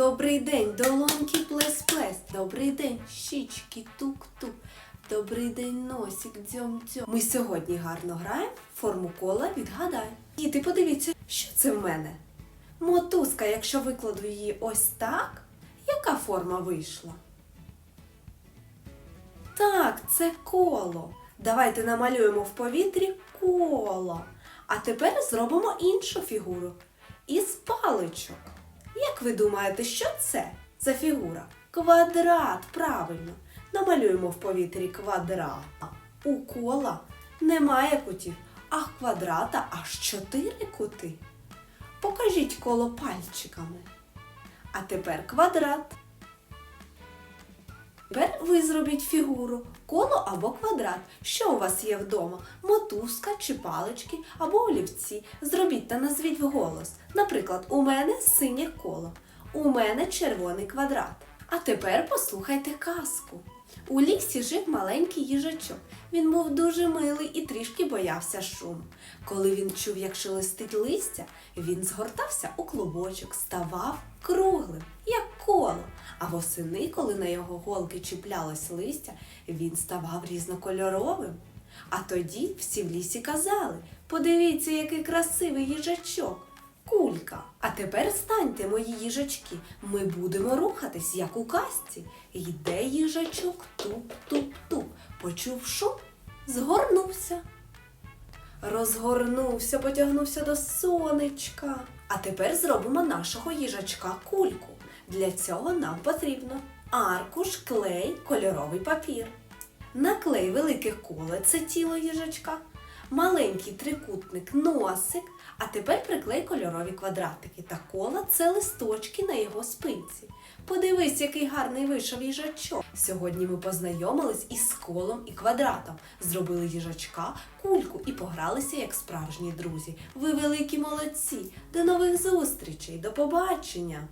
Добрий день, долоньки плес-плес. Добрий день, щічки тук-тук. Добрий день, носик дзьом-дзьом. Ми сьогодні гарно граємо форму кола відгадай. Діти, подивіться, що це в мене? Мотузка, якщо викладу її ось так, яка форма вийшла? Так, це коло. Давайте намалюємо в повітрі коло. А тепер зробимо іншу фігуру із паличок. Як ви думаєте, що це за фігура? Квадрат, правильно. Намалюємо в повітрі квадрат. У кола немає кутів, а квадрата аж чотири кути. Покажіть коло пальчиками. А тепер квадрат. Тепер ви зробіть фігуру коло або квадрат. Що у вас є вдома? Мотузка чи палички або олівці. Зробіть та назвіть вголос. Наприклад, у мене синє коло, у мене червоний квадрат. А тепер послухайте казку. У лісі жив маленький їжачок. Він був дуже милий і трішки боявся шуму. Коли він чув, як шелестить листя, він згортався у клубочок, ставав круглим, як коло. А восени, коли на його голки чіплялось листя, він ставав різнокольоровим. А тоді всі в лісі казали: подивіться, який красивий їжачок. Кулька. А тепер станьте, мої їжачки. Ми будемо рухатись, як у казці. Йде їжачок туп-туп-туп. Почув шум, згорнувся. Розгорнувся, потягнувся до сонечка. А тепер зробимо нашого їжачка кульку. Для цього нам потрібно аркуш, клей, кольоровий папір. Наклей великих коле це тіло їжачка, маленький трикутник носик, а тепер приклей кольорові квадратики та кола це листочки на його спинці. Подивись, який гарний вийшов їжачок. Сьогодні ми познайомились із колом і квадратом, зробили їжачка, кульку і погралися як справжні друзі. Ви великі молодці! До нових зустрічей, до побачення!